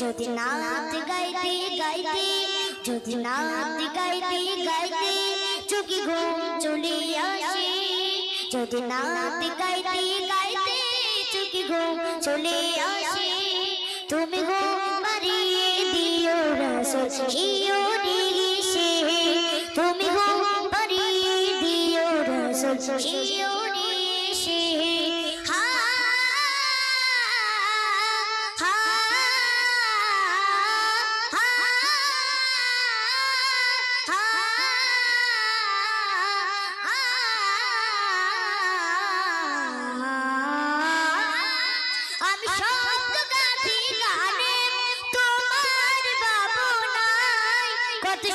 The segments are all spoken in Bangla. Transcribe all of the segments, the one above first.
যদি নাচ গাইতে গাইতে, যদি নাচ গাইতে গাইতে, চোখে ঘুম চলে আসে। যদি নাচ গাইতে গাইতে, চোখে ঘুম চলে আসে। তুমি ঘুম বাড়িয়ে দিও রসল ইও নিশে তুমি ঘুম বাড়িয়ে দিও রসল ইও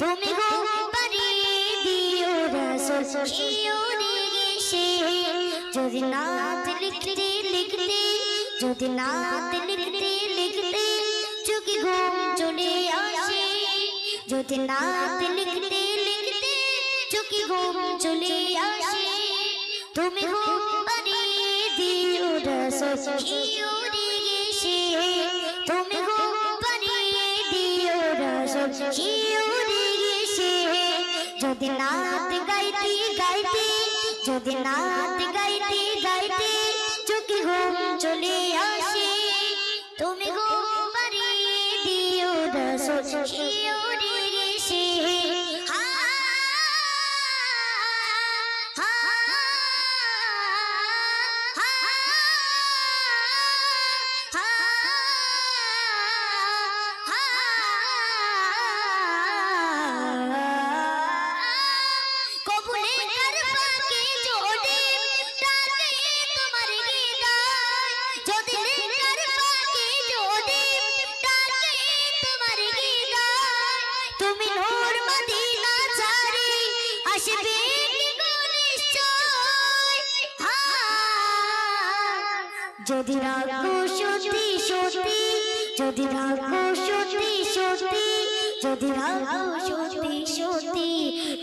তুমি গো বাড়িয়ে দিও রসল শিওরি গেছে যদি নাচ লিখতে লিখতে, যদি নাচ লিখতে লিখতে, চোখে ঘুম চলে আসে। যদি নাচ লিখতে লিখতে, চোখে ঘুম চলে আসে। তুমি ঘুম বাড়িয়ে দিও রসল রসল শিওরি গেছে যদি নাত গাইতে গাইতে, যদি নাত গাইতে গাইতে, চোখে ঘুম চলে আসে, তুমি ঘুম বাড়িয়ে দিও রসল শিওরি গেছে যদি রাখো সত্যি সত্যি, যদি রাখো সত্যি সত্যি, যদি রাখো সত্যি সত্যি,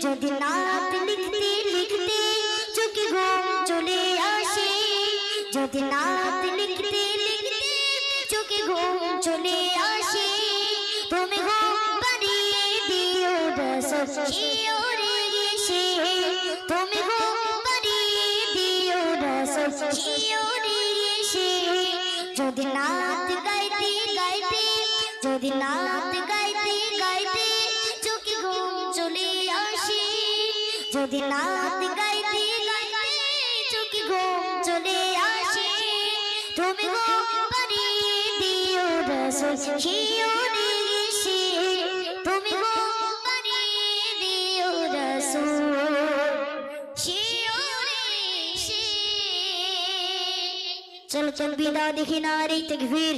যদি নাত লিখতে লিখতে চোখে ঘুম চলে আসে, যদি নাত লিখতে লিখতে চোখে ঘুম চলে আসে, তুমি ঘুম বাড়িয়ে দিও গেছে তুমি ঘুম বাড়িয়ে দিও গেছে যদি নাচ গাইতে গাইতে, যদি নাচ গাইতে গাইতে, চোখে ঘুম চলে আসি। যদি নাচ গাইতে গাইতে, চোখে ঘুম চলে আসি। তুমি গো বাড়িয়ে দিও, রসল চল চল বিদা দেখি না রে তকবীর